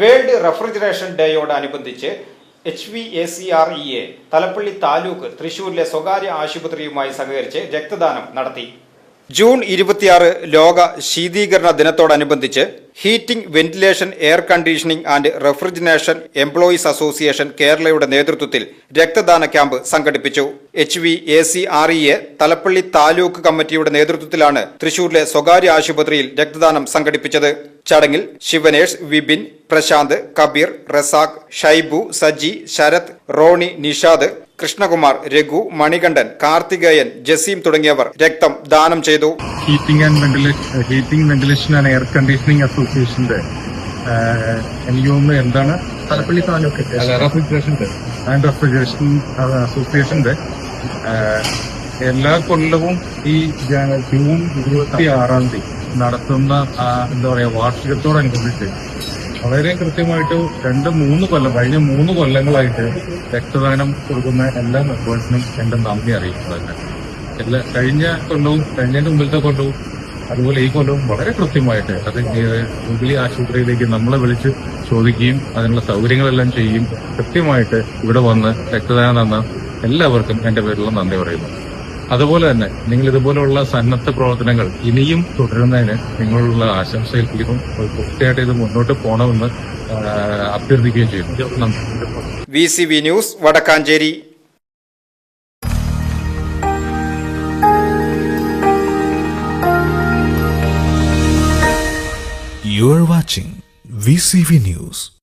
World refrigeration ഡേയോടനുബന്ധിച്ച് H V A C R E A Thalappilly taluk തൃശൂരിലെ സ്വകാര്യ ആശുപത്രിയുമായി സഹകരിച്ച് രക്തദാനം നടത്തി. ജൂൺ ഇരുപത്തിയാറ് ലോക ശീതീകരണ ദിനത്തോടനുബന്ധിച്ച് heating ventilation air conditioning and refrigeration employees association കേരളയുടെ നേതൃത്വത്തിൽ രക്തദാന ക്യാമ്പ് സംഘടിപ്പിച്ചു. H V A C R E A Thalappilly taluk കമ്മിറ്റിയുടെ നേതൃത്വത്തിലാണ് തൃശൂരിലെ സ്വകാര്യ ആശുപത്രിയിൽ രക്തദാനം സംഘടിപ്പിച്ചത്. ചടങ്ങിൽ ശിവനേഷ് വിപിൻ പ്രശാന്ത് കബീർ റസാഖ് ഷൈബു സജി ശരത് റോണി നിഷാദ് കൃഷ്ണകുമാർ രഘു മണികണ്ഠൻ കാർത്തികേയൻ ജസീം തുടങ്ങിയവർ രക്തം ദാനം ചെയ്തു. Heating and ventilation heating ventilation and air conditioning അസോസിയേഷന്റെ ആഹ്, എനിക്ക് തോന്നുന്നു എന്താണ്? തലപ്പള്ളി താലൂക്ക് റെഫ്രിജറേഷന്റെ ആൻഡ് റെഫ്രിജറേഷൻ അസോസിയേഷന്റെ എല്ലാ കൊല്ലവും ഈ ജൂൺ ഇരുപത്തി ആറാം തീയതി നടത്തുന്ന എന്താ പറയാ വാർഷികത്തോടനുബന്ധിച്ച് വളരെ കൃത്യമായിട്ട് രണ്ട് മൂന്ന് കൊല്ലം കഴിഞ്ഞ മൂന്ന് കൊല്ലങ്ങളായിട്ട് രക്തദാനം കൊടുക്കുന്ന എല്ലാ മെമ്പേഴ്സിനും എന്റെ നന്ദി അറിയിക്കുന്നതന്നെ എല്ലാ കഴിഞ്ഞ കൊല്ലവും കഴിഞ്ഞതിന്റെ മുമ്പിലത്തെ കൊല്ലവും അതുപോലെ ഈ കൊല്ലവും വളരെ കൃത്യമായിട്ട് അത് ജൂബിലി ആശുപത്രിയിലേക്ക് നമ്മളെ വിളിച്ച് ചോദിക്കുകയും അതിനുള്ള സൗകര്യങ്ങളെല്ലാം ചെയ്യും കൃത്യമായിട്ട് ഇവിടെ വന്ന് രക്തദാനം തന്ന എല്ലാവർക്കും എന്റെ പേരിലുള്ള നന്ദി പറയുന്നു. അതുപോലെ തന്നെ നിങ്ങൾ ഇതുപോലെയുള്ള സന്നദ്ധ പ്രവർത്തനങ്ങൾ ഇനിയും തുടരുന്നതിന് നിങ്ങളുള്ള ആശംസ ഏൽപ്പിക്കുന്നു കൃത്യമായിട്ട് ഇത് മുന്നോട്ട് പോകണമെന്ന് അഭ്യർത്ഥിക്കുകയും ചെയ്യുന്നു. V C V news Vadakkanchery. You are watching VCV News.